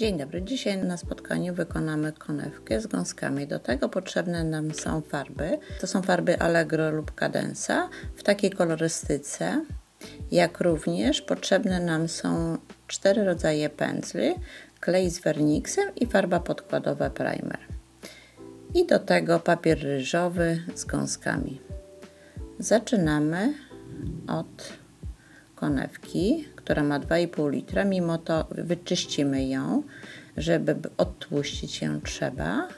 Dzień dobry. Dzisiaj na spotkaniu wykonamy konewkę z gąskami. Do tego potrzebne nam są farby. To są farby Allegro lub Cadenza w takiej kolorystyce. Jak również potrzebne nam są cztery rodzaje pędzli, klej z werniksem i farba podkładowa primer. I do tego papier ryżowy z gąskami. Zaczynamy od konewki, która ma 2,5 litra. Mimo to wyczyścimy ją, żeby odtłuścić ją trzeba.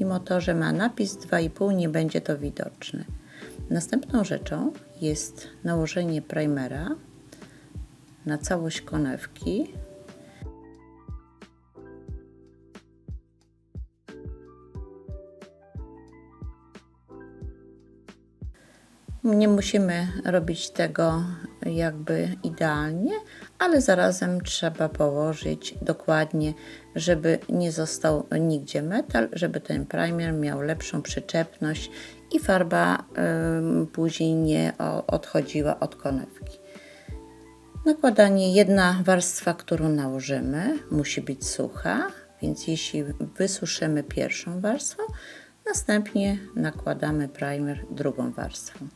Mimo to, że ma napis 2,5 nie będzie to widoczne. Następną rzeczą jest nałożenie primera na całość konewki. Nie musimy robić tego jakby idealnie, ale zarazem trzeba położyć dokładnie, żeby nie został nigdzie metal, żeby ten primer miał lepszą przyczepność i farba y, później nie odchodziła od konewki. Nakładanie, jedna warstwa, którą nałożymy, musi być sucha, więc jeśli wysuszymy pierwszą warstwą, następnie nakładamy primer drugą warstwą.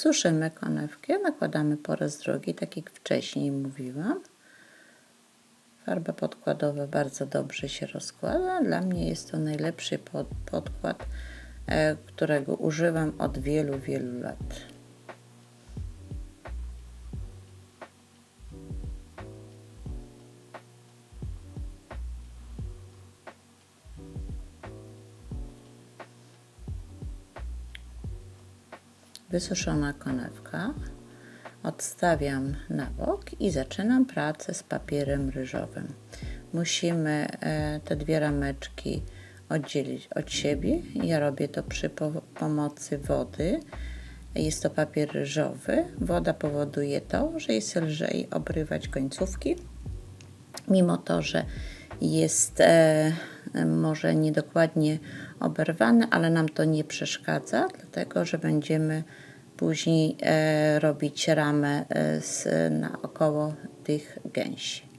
Suszymy konewkę, nakładamy po raz drugi, tak jak wcześniej mówiłam. Farba podkładowa bardzo dobrze się rozkłada. Dla mnie jest to najlepszy pod, podkład, e, którego używam od wielu, wielu lat. Wysuszona konewka. Odstawiam na bok i zaczynam pracę z papierem ryżowym. Musimy e, te dwie rameczki oddzielić od siebie. Ja robię to przy pomocy wody. Jest to papier ryżowy. Woda powoduje to, że jest lżej obrywać końcówki, mimo to, że jest e, może niedokładnie oberwane, ale nam to nie przeszkadza, dlatego że będziemy później e, robić ramę e, z, naokoło tych gęsi.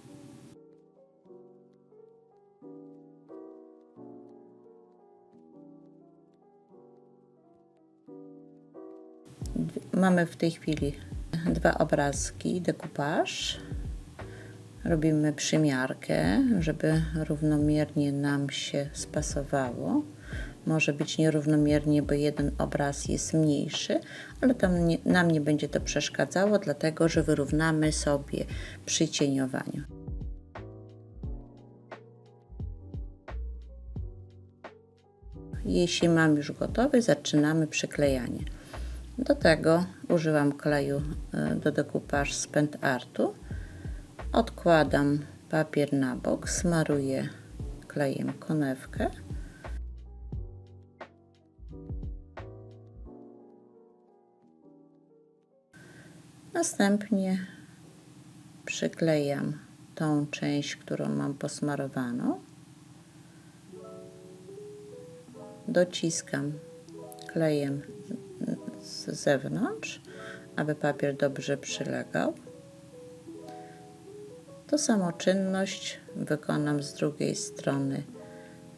Mamy w tej chwili dwa obrazki, dekupaż robimy przymiarkę, żeby równomiernie nam się spasowało. Może być nierównomiernie, bo jeden obraz jest mniejszy, ale tam nie, nam nie będzie to przeszkadzało, dlatego że wyrównamy sobie przy cieniowaniu. Jeśli mam już gotowy, zaczynamy przyklejanie. Do tego używam kleju e, do dekupaż z Pent Artu Odkładam papier na bok, smaruję klejem konewkę. Następnie przyklejam tą część, którą mam posmarowaną. Dociskam klejem z zewnątrz, aby papier dobrze przylegał. To samo czynność wykonam z drugiej strony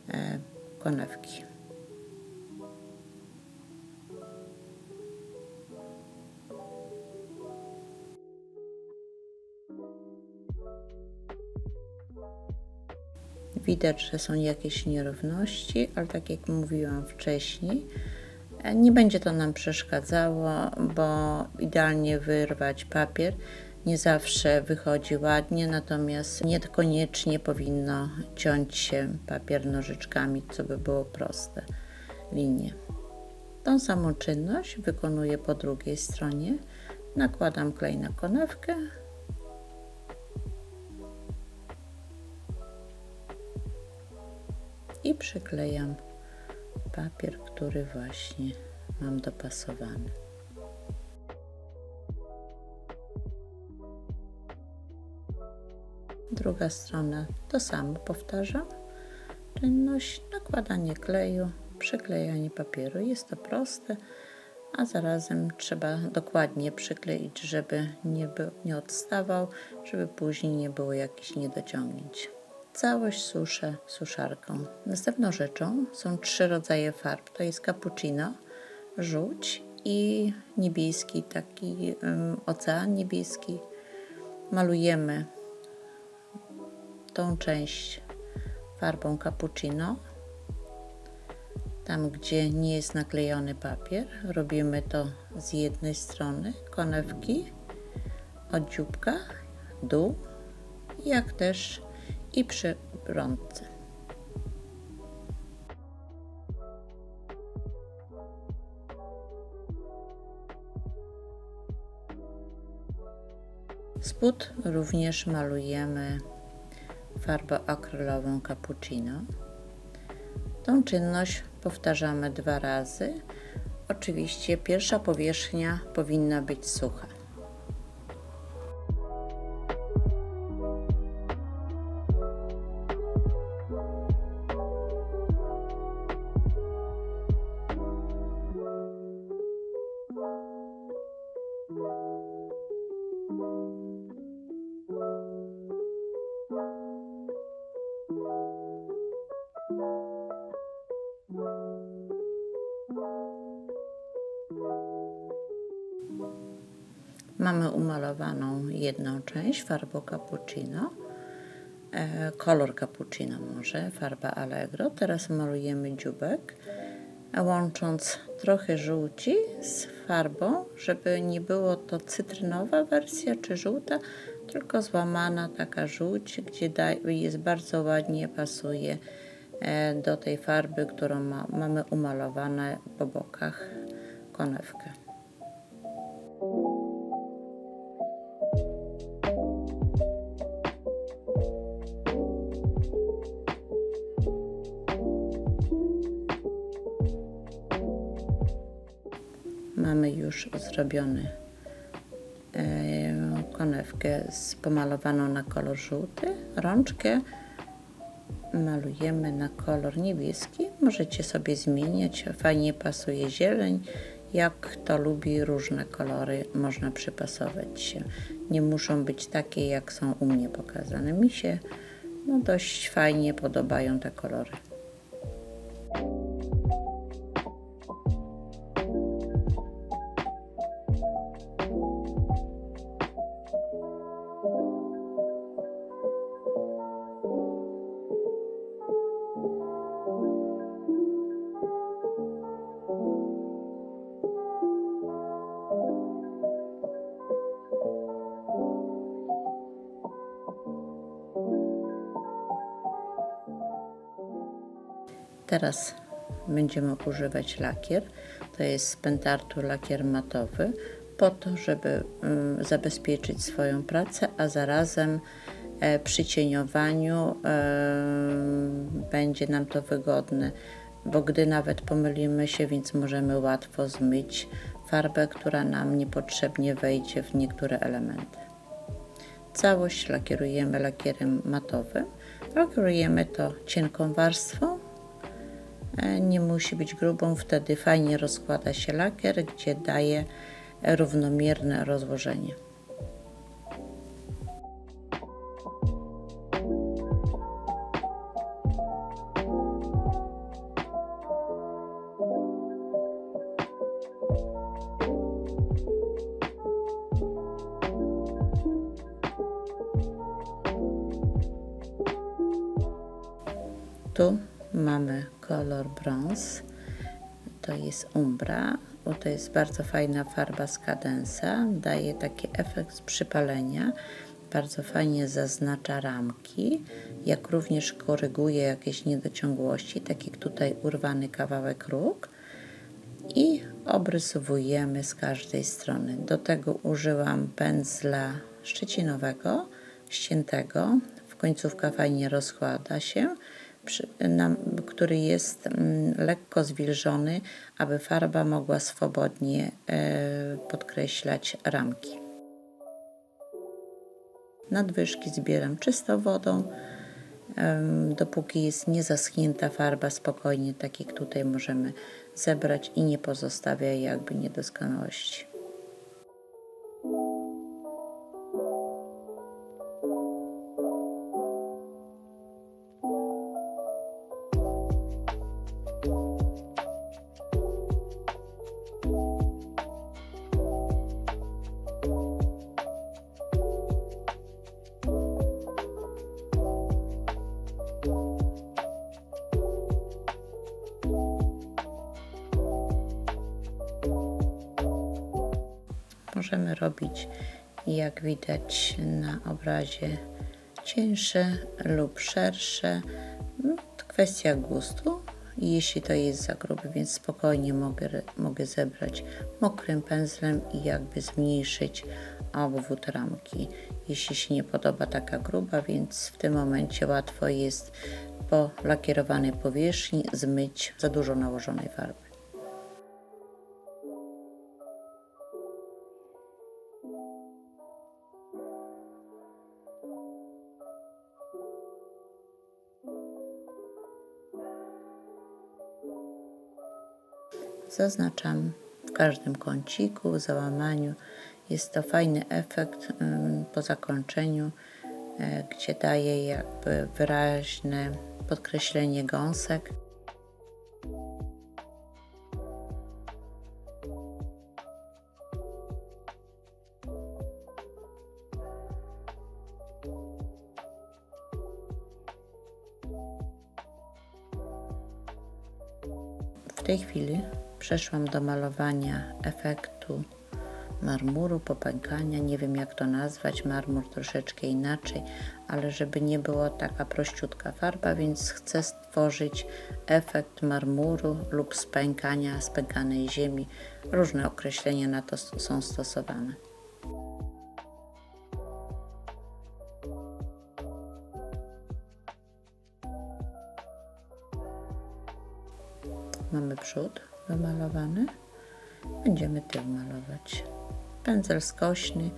e, konewki. Widać, że są jakieś nierówności, ale tak jak mówiłam wcześniej, e, nie będzie to nam przeszkadzało, bo idealnie wyrwać papier nie zawsze wychodzi ładnie, natomiast niekoniecznie powinno ciąć się papier nożyczkami, co by było proste linie. Tą samą czynność wykonuję po drugiej stronie. Nakładam klej na konewkę. I przyklejam papier, który właśnie mam dopasowany. Druga strona to samo powtarzam. Czynność nakładanie kleju przyklejanie papieru. Jest to proste, a zarazem trzeba dokładnie przykleić, żeby nie, by, nie odstawał, żeby później nie było jakichś niedociągnięć. Całość suszę suszarką. Następną rzeczą są trzy rodzaje farb. To jest cappuccino, żółć i niebieski, taki um, ocean niebieski. Malujemy tą część farbą cappuccino. Tam, gdzie nie jest naklejony papier, robimy to z jednej strony konewki od dzióbka, dół, jak też i przy rączce. Spód również malujemy farbą akrylową cappuccino. Tą czynność powtarzamy dwa razy. Oczywiście pierwsza powierzchnia powinna być sucha. Mamy umalowaną jedną część farbą cappuccino, e, kolor cappuccino może, farba Allegro. Teraz malujemy dziubek, łącząc trochę żółci z farbą, żeby nie było to cytrynowa wersja czy żółta, tylko złamana taka żółć, gdzie jest bardzo ładnie pasuje e, do tej farby, którą ma, mamy umalowane po bokach konewkę. Mamy już zrobiony e, konewkę pomalowaną na kolor żółty. Rączkę malujemy na kolor niebieski. Możecie sobie zmieniać, fajnie pasuje zieleń. Jak kto lubi różne kolory, można przypasować się. Nie muszą być takie, jak są u mnie pokazane. Mi się no, dość fajnie podobają te kolory. Teraz będziemy używać lakier. To jest Pentartu lakier matowy, po to, żeby mm, zabezpieczyć swoją pracę, a zarazem e, przy cieniowaniu e, będzie nam to wygodne, bo gdy nawet pomylimy się, więc możemy łatwo zmyć farbę, która nam niepotrzebnie wejdzie w niektóre elementy. Całość lakierujemy lakierem matowym. Lakierujemy to cienką warstwą, nie musi być grubą, wtedy fajnie rozkłada się lakier, gdzie daje równomierne rozłożenie. Tu mamy kolor brąz. To jest umbra, bo to jest bardzo fajna farba z kadensa. Daje taki efekt przypalenia. Bardzo fajnie zaznacza ramki, jak również koryguje jakieś niedociągłości, tak jak tutaj urwany kawałek róg. I obrysowujemy z każdej strony. Do tego użyłam pędzla szczecinowego, ściętego. W końcówka fajnie rozkłada się który jest mm, lekko zwilżony, aby farba mogła swobodnie e, podkreślać ramki. Nadwyżki zbieram czystą wodą Dopóki jest niezaschnięta farba, spokojnie, tak jak tutaj możemy zebrać i nie pozostawia jakby niedoskonałości. Możemy robić, jak widać na obrazie, cieńsze lub szersze. No, to kwestia gustu. Jeśli to jest za grube, więc spokojnie mogę, mogę zebrać mokrym pędzlem i jakby zmniejszyć obwód ramki. Jeśli się nie podoba taka gruba, więc w tym momencie łatwo jest po lakierowanej powierzchni zmyć za dużo nałożonej farby. Zaznaczam w każdym kąciku, załamaniu. Jest to fajny efekt ym, po zakończeniu, e, gdzie daje jakby wyraźne podkreślenie gąsek. W tej chwili przeszłam do malowania efektu marmuru, popękania. Nie wiem jak to nazwać, marmur troszeczkę inaczej, ale żeby nie było taka prościutka farba, więc chcę stworzyć efekt marmuru lub spękania, spękanej ziemi. Różne określenia na to są stosowane. Wymalowany. Będziemy tył malować. Pędzel skośny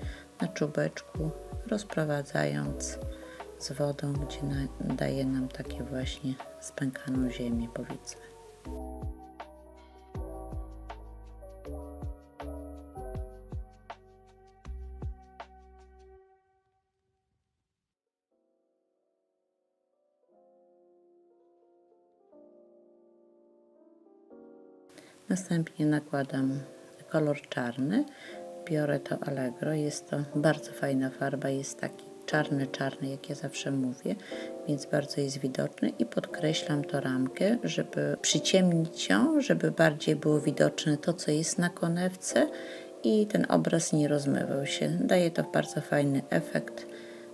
na czubeczku, rozprowadzając z wodą, gdzie daje nam takie właśnie spękaną ziemię, powiedzmy. Następnie nakładam kolor czarny. Biorę to Allegro. Jest to bardzo fajna farba. Jest taki czarny, czarny, jak ja zawsze mówię, więc bardzo jest widoczny i podkreślam to ramkę, żeby przyciemnić ją, żeby bardziej było widoczne to, co jest na konewce i ten obraz nie rozmywał się. Daje to bardzo fajny efekt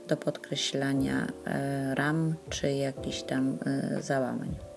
do podkreślania e, ram czy jakichś tam e, załamań.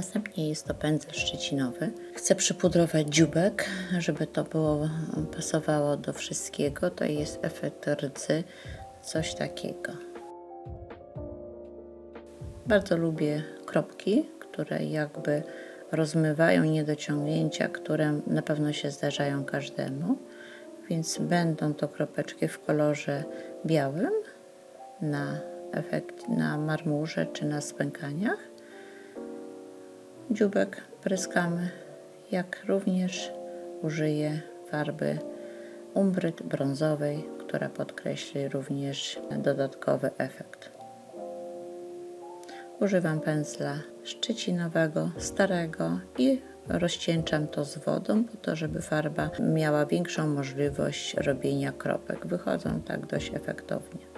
Następnie jest to pędzel szczecinowy. Chcę przypudrować dziubek, żeby to było pasowało do wszystkiego. To jest efekt rdzy, coś takiego. Bardzo lubię kropki, które jakby rozmywają niedociągnięcia, które na pewno się zdarzają każdemu. Więc będą to kropeczki w kolorze białym na efekt, na marmurze czy na spękaniach dziubek pryskamy, jak również użyję farby umbryd brązowej, która podkreśli również dodatkowy efekt. Używam pędzla szczecinowego, starego i rozcieńczam to z wodą, po to, żeby farba miała większą możliwość robienia kropek. Wychodzą tak dość efektownie.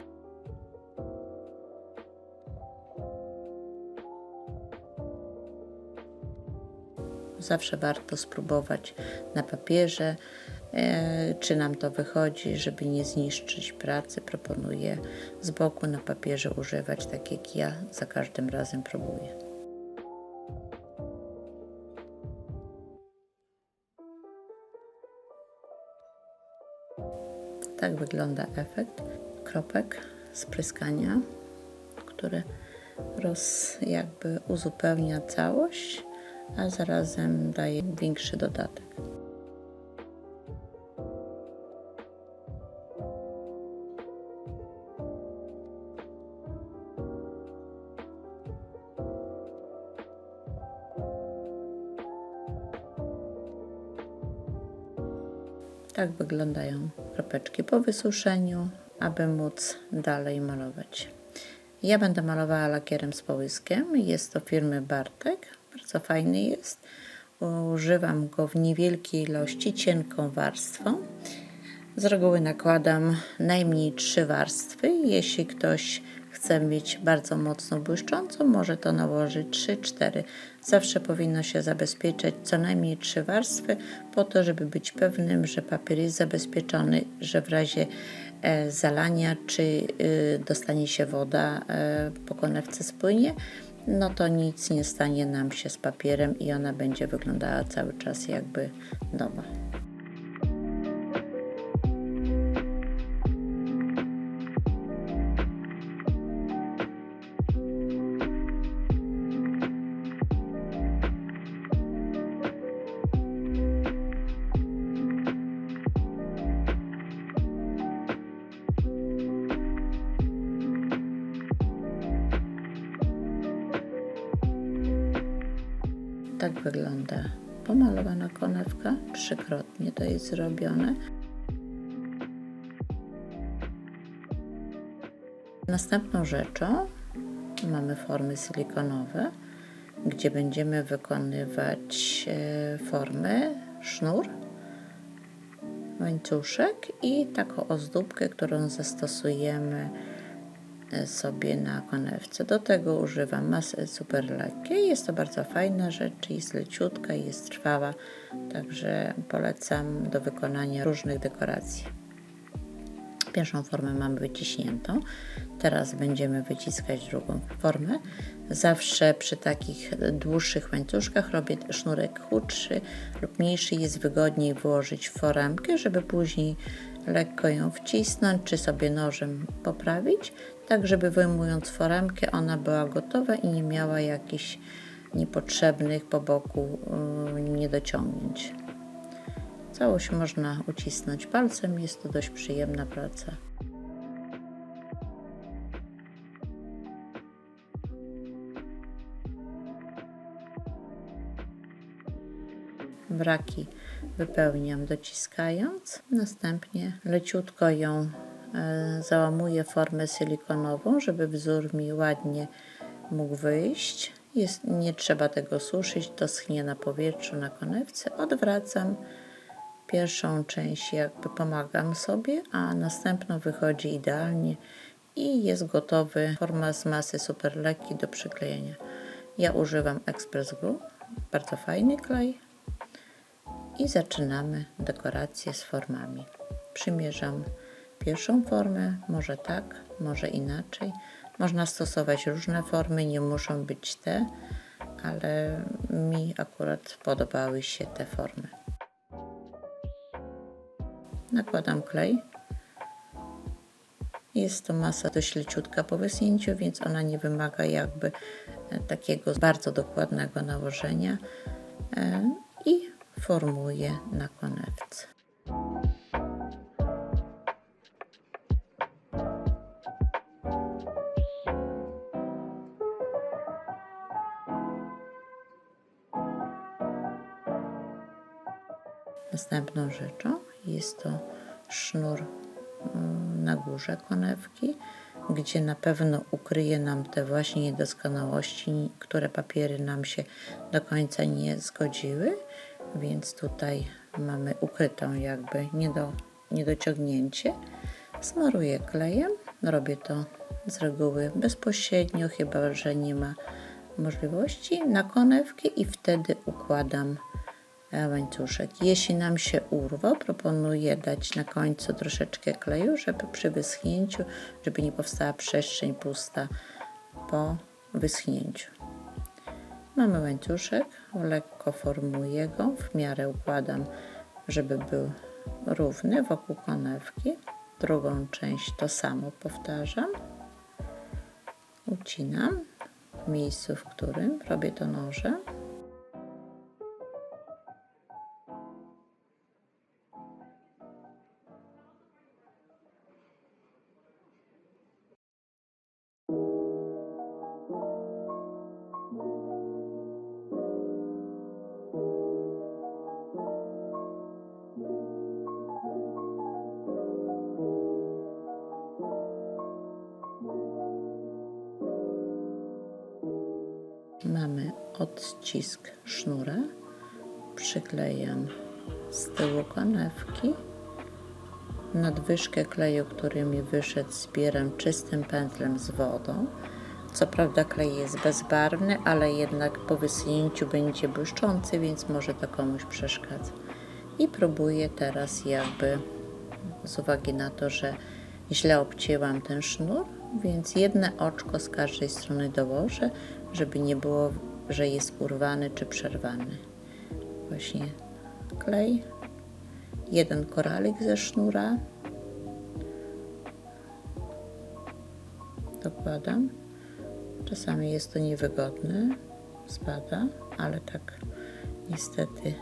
Zawsze warto spróbować na papierze, e, czy nam to wychodzi, żeby nie zniszczyć pracy. Proponuję z boku na papierze używać, tak jak ja za każdym razem próbuję. Tak wygląda efekt kropek spryskania, który roz, jakby uzupełnia całość, a zarazem daje większy dodatek. Tak wyglądają kropeczki po wysuszeniu, aby móc dalej malować. Ja będę malowała lakierem z połyskiem. Jest to firmy Bartek. Bardzo fajny jest. Używam go w niewielkiej ilości, cienką warstwą. Z reguły nakładam najmniej trzy warstwy. Jeśli ktoś chce mieć bardzo mocno błyszczącą, może to nałożyć 3-4. Zawsze powinno się zabezpieczać co najmniej trzy warstwy, po to, żeby być pewnym, że papier jest zabezpieczony, że w razie e, zalania czy y, dostanie się woda e, po konewce spłynie, no to nic nie stanie nam się z papierem i ona będzie wyglądała cały czas jakby nowa. Jest zrobione. Następną rzeczą mamy formy silikonowe, gdzie będziemy wykonywać e, formy, sznur, łańcuszek i taką ozdóbkę, którą zastosujemy sobie na konewce. Do tego używam masy super lekkiej. Jest to bardzo fajna rzecz, jest leciutka i jest trwała, także polecam do wykonania różnych dekoracji. Pierwszą formę mamy wyciśniętą. Teraz będziemy wyciskać drugą formę. Zawsze przy takich dłuższych łańcuszkach robię sznurek chudszy lub mniejszy. Jest wygodniej włożyć w foremkę, żeby później lekko ją wcisnąć, czy sobie nożem poprawić, tak żeby wyjmując foremkę ona była gotowa i nie miała jakichś niepotrzebnych po boku yy, niedociągnięć. Całość można ucisnąć palcem, jest to dość przyjemna praca. Wraki wypełniam dociskając, następnie leciutko ją e, załamuję formę silikonową, żeby wzór mi ładnie mógł wyjść. Jest, nie trzeba tego suszyć, to schnie na powietrzu na konewce. Odwracam pierwszą część, jakby pomagam sobie, a następną wychodzi idealnie i jest gotowy forma z masy super lekki do przyklejenia. Ja używam Express Glue, bardzo fajny klej, i zaczynamy dekorację z formami. Przymierzam pierwszą formę, może tak, może inaczej. Można stosować różne formy, nie muszą być te, ale mi akurat podobały się te formy. Nakładam klej. Jest to masa dość leciutka po wysunięciu, więc ona nie wymaga jakby takiego bardzo dokładnego nałożenia. Formuję na konewce. Następną rzeczą jest to sznur mm, na górze konewki, gdzie na pewno ukryje nam te właśnie niedoskonałości, które papiery nam się do końca nie zgodziły więc tutaj mamy ukrytą jakby niedo, niedociągnięcie. Smaruję klejem, robię to z reguły bezpośrednio, chyba że nie ma możliwości, na konewki i wtedy układam e, łańcuszek. Jeśli nam się urwał, proponuję dać na końcu troszeczkę kleju, żeby przy wyschnięciu, żeby nie powstała przestrzeń pusta po wyschnięciu. Mamy łańcuszek, lekko formuję go, w miarę układam, żeby był równy wokół konewki. Drugą część to samo powtarzam. Ucinam w miejscu, w którym robię to nożem. Odcisk sznura. Przyklejam z tyłu konewki. Nadwyżkę kleju, który mi wyszedł, zbieram czystym pędzlem z wodą. Co prawda klej jest bezbarwny, ale jednak po wyschnięciu będzie błyszczący, więc może to komuś przeszkadza. I próbuję teraz jakby z uwagi na to, że źle obcięłam ten sznur, więc jedno oczko z każdej strony dołożę, żeby nie było, że jest urwany czy przerwany. Właśnie klej, jeden koralik ze sznura, dokładam. Czasami jest to niewygodne, spada, ale tak niestety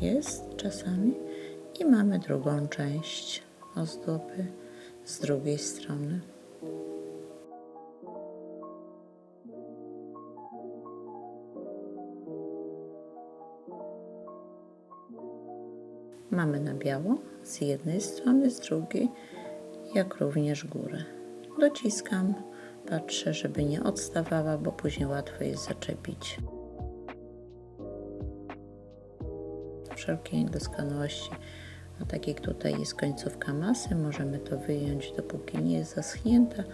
jest czasami. I mamy drugą część ozdoby z drugiej strony. Mamy na biało z jednej strony, z drugiej, jak również górę. Dociskam, patrzę, żeby nie odstawała, bo później łatwo jest zaczepić. Wszelkie niedoskonałości, a tak jak tutaj jest końcówka masy, możemy to wyjąć, dopóki nie jest zaschnięta,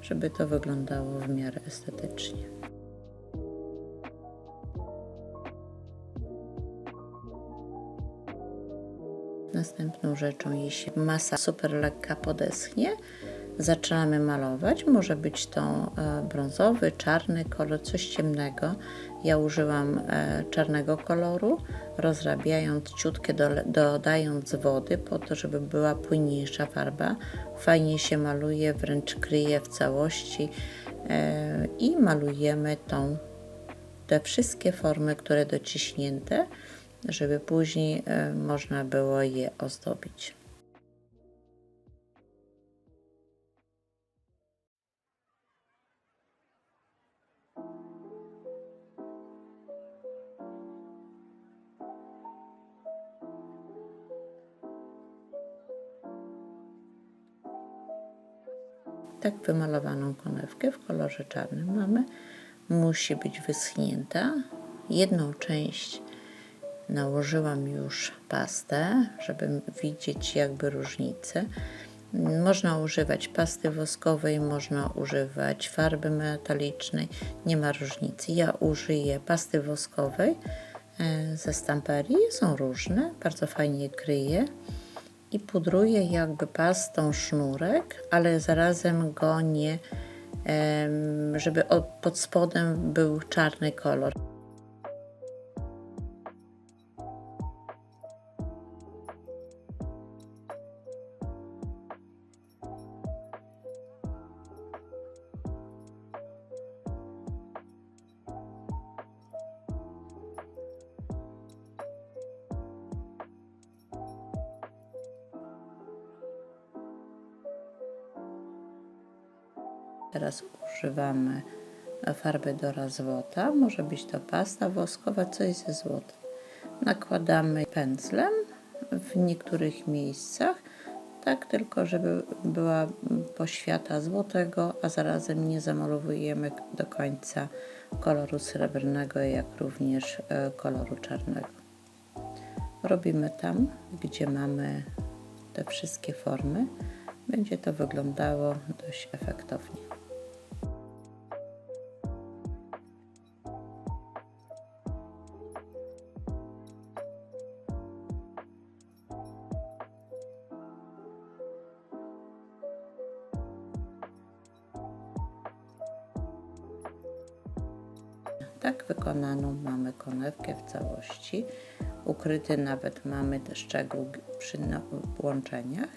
żeby to wyglądało w miarę estetycznie. Następną rzeczą, jeśli masa super lekka podeschnie, zaczynamy malować. Może być to e, brązowy, czarny kolor, coś ciemnego. Ja użyłam e, czarnego koloru, rozrabiając ciutkę, dodając wody po to, żeby była płynniejsza farba. Fajnie się maluje, wręcz kryje w całości e, i malujemy tą, te wszystkie formy, które dociśnięte żeby później e, można było je ozdobić. Tak wymalowaną konewkę w kolorze czarnym mamy. Musi być wyschnięta. Jedną część nałożyłam już pastę, żeby widzieć jakby różnicę. Można używać pasty woskowej, można używać farby metalicznej, nie ma różnicy. Ja użyję pasty woskowej e, ze stamperii, są różne, bardzo fajnie kryje i pudruję jakby pastą sznurek, ale zarazem go nie, żeby pod spodem był czarny kolor. Teraz używamy farby Dora Złota. Może być to pasta woskowa, coś ze złota. Nakładamy pędzlem w niektórych miejscach, tak tylko, żeby była poświata złotego, a zarazem nie zamalowujemy do końca koloru srebrnego, jak również e, koloru czarnego. Robimy tam, gdzie mamy te wszystkie formy. Będzie to wyglądało dość efektownie. Całości. Ukryty nawet mamy szczegół przy łączeniach.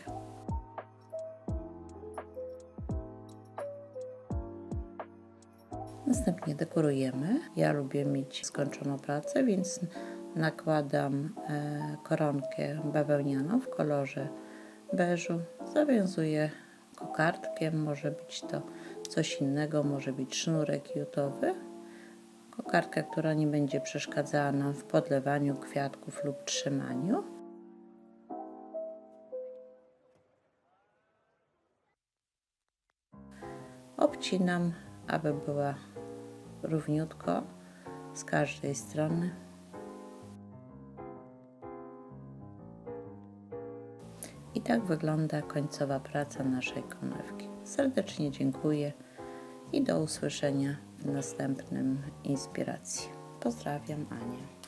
Następnie dekorujemy. Ja lubię mieć skończoną pracę, więc nakładam e, koronkę bawełnianą w kolorze beżu. Zawiązuję kokardkiem, może być to coś innego, może być sznurek jutowy. Kokardka, która nie będzie przeszkadzała nam w podlewaniu kwiatków lub trzymaniu. Obcinam, aby była równiutko z każdej strony. I tak wygląda końcowa praca naszej konewki. Serdecznie dziękuję i do usłyszenia następnym inspiracji. Pozdrawiam Anię.